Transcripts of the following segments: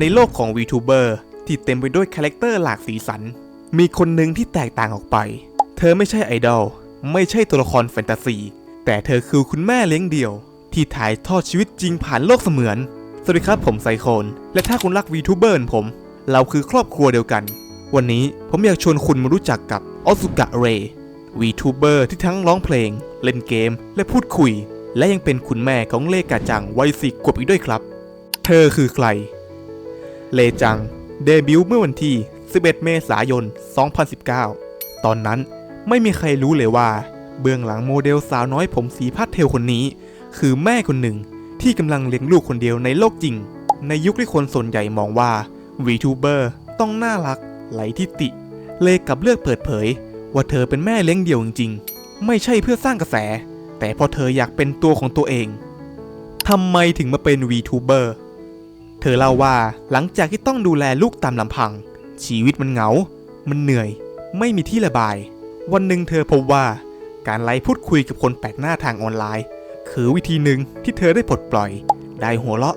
ในโลกของ VTuber ที่เต็มไปด้วยคาแรคเตอร์หลากสีสัน มีคนหนึ่งที่แตกต่างออกไป เธอไม่ใช่ไอดอล ไม่ใช่ตัวละครแฟนตาซี แต่เธอคือคุณแม่เลี้ยงเดี่ยว ที่ถ่ายทอดชีวิตจริงผ่านโลกเสมือน สวัสดีครับผมไซโคน และถ้าคุณรัก VTuber เหมือนผม เราคือครอบครัวเดียวกัน วันนี้ผมอยากชวนคุณมารู้จักกับออสุกะเรย์ VTuber ที่ทั้งร้องเพลง เล่นเกม และพูดคุย และยังเป็นคุณแม่ของเลกาจังวัยสี่ขวบอีกด้วยครับ เธอคือใคร เลจัง เดบิวต์เมื่อวันที่ 11 เมษายน 2019 ตอนนั้นไม่มีใครรู้เลยว่า เบื้องหลังโมเดลสาวน้อยผมสีพาสเทลคนนี้ คือแม่คนหนึ่งที่กำลังเลี้ยงลูกคนเดียวในโลกจริง ในยุคที่คนส่วนใหญ่มองว่า VTuber ต้องน่ารักไหลทิติ เลกับเลือกเปิดเผย ว่าเธอเป็นแม่เลี้ยงเดี่ยวจริงๆ ไม่ใช่เพื่อสร้างกระแส แต่เพราะเธออยากเป็นตัวของตัวเองทำไมถึงมาเป็น VTuber เเธอเล่าว่าหลังจากที่ต้องดูแลลูกตามลำพัง ชีวิตมันเหงา มันเหนื่อย ไม่มีที่ระบาย วันหนึ่งเธอพบว่าการไลฟ์พูดคุยกับคนแปลกหน้าทางออนไลน์ คือวิธีหนึ่งที่เธอได้ปลดปล่อย ได้หัวเราะ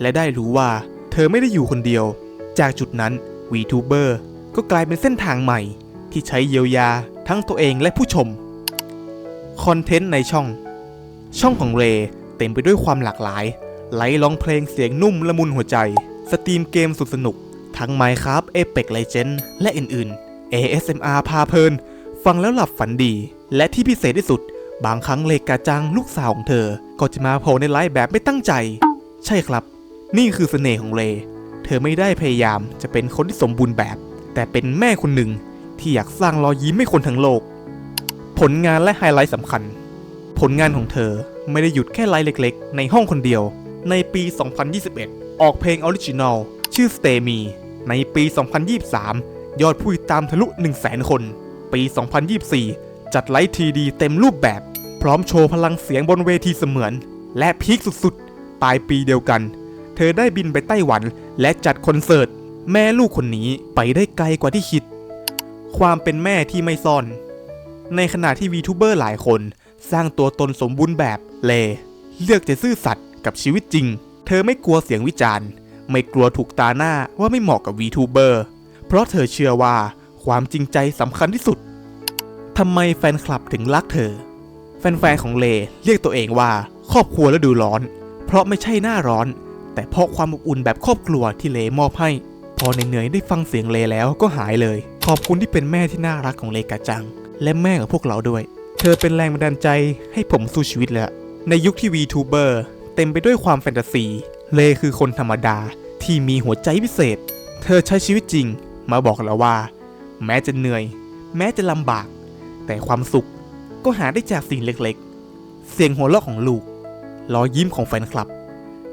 และได้รู้ว่าเธอไม่ได้อยู่คนเดียว จากจุดนั้น VTuber ก็กลายเป็นเส้นทางใหม่ ที่ใช้เยียวยาทั้งตัวเองและผู้ชมคอนเทนต์ในช่อง ช่องของเรเต็มไปด้วยความหลากหลาย ไลฟ์ร้องเพลงเสียงนุ่มละมุนหัวใจ สตรีมเกมสุดสนุก ทั้ง Minecraft Apex Legends และอื่น ๆ ASMR พาเพลิน ฟังแล้วหลับฝันดี และที่พิเศษที่สุด บางครั้งเลกาจังลูกสาวของเธอ ก็จะมาโผล่ในไลฟ์แบบไม่ตั้งใจ ใช่ครับ นี่คือเสน่ห์ของเรย์เธอไม่ได้พยายามจะเป็นคนที่สมบูรณ์แบบ แต่เป็นแม่คนหนึ่งที่อยากสร้างรอยยิ้มให้คนทั้งโลก ผลงานและไฮไลท์สำคัญ ผลงานของเธอไม่ได้หยุดแค่ไลฟ์เล็ก ๆ ในห้องคนเดียว ในปี 2021 ออกเพลงออริจินอลชื่อ Stay Me ในปี 2023 ยอดผู้ติดตามทะลุ 100,000 คน ปี 2024 จัดไลฟ์ทีดีเต็มรูปแบบ พร้อมโชว์พลังเสียงบนเวทีเสมือน และพีคสุดๆ ปลายปีเดียวกัน เธอได้บินไปไต้หวันและจัดคอนเสิร์ต แม่ลูกคนนี้ไปได้ไกลกว่าที่คิด ความเป็นแม่ที่ไม่ซ่อน ในขณะที่ VTuber หลายคน สร้างตัวตนสมบูรณ์แบบเล เลือกจะซื่อสัตย์ กับชีวิตจริง เธอไม่กลัวเสียงวิจารณ์ ไม่กลัวถูกตาหน้าว่าไม่เหมาะกับ VTuber เพราะเธอเชื่อว่าความจริงใจสำคัญที่สุดทำไมแฟนคลับถึงรักเธอ แฟนๆของเลเรียกตัวเองว่าครอบครัวฤดูร้อน เพราะไม่ใช่หน้าร้อน แต่เพราะความอบอุ่นแบบครอบครัวที่เลมอบให้ พอเหนื่อยๆได้ฟังเสียงเลแล้วก็หายเลย ขอบคุณที่เป็นแม่ที่น่ารักของเลกาจัง และแม่ของพวกเราด้วย เธอเป็นแรงบันดาลใจให้ผมสู้ชีวิตเลยอะในยุคที่ VTuber เเต็มไปด้วยความแฟนตาซี เลคือคนธรรมดาที่มีหัวใจพิเศษ เธอใช้ชีวิตจริง มาบอกเราว่า แม้จะเหนื่อย แม้จะลำบาก แต่ความสุขก็หาได้จากสิ่งเล็กๆ เสียงหัวเราะของลูกรอยยิ้มของแฟนคลับ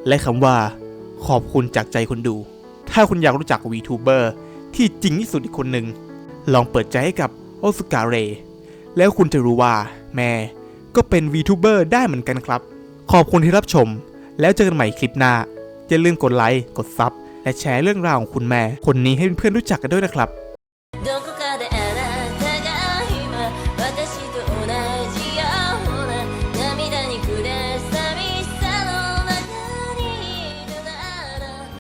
และคำว่า ขอบคุณจากใจคนดู ถ้าคุณอยากรู้จัก VTuber ที่จริงที่สุดอีกคนหนึ่ง ลองเปิดใจให้กับโอสกาเรแล้วคุณจะรู้ว่าแม่ก็เป็น VTuber ได้เหมือนกันครับ ขอบคุณที่รับชม แล้วเจอกันใหม่คลิปหน้า อย่าลืมกดไลค์ กดซับ และแชร์เรื่องราวของคุณแม่ คนนี้ให้เพื่อนๆรู้จักกันด้วยนะครับ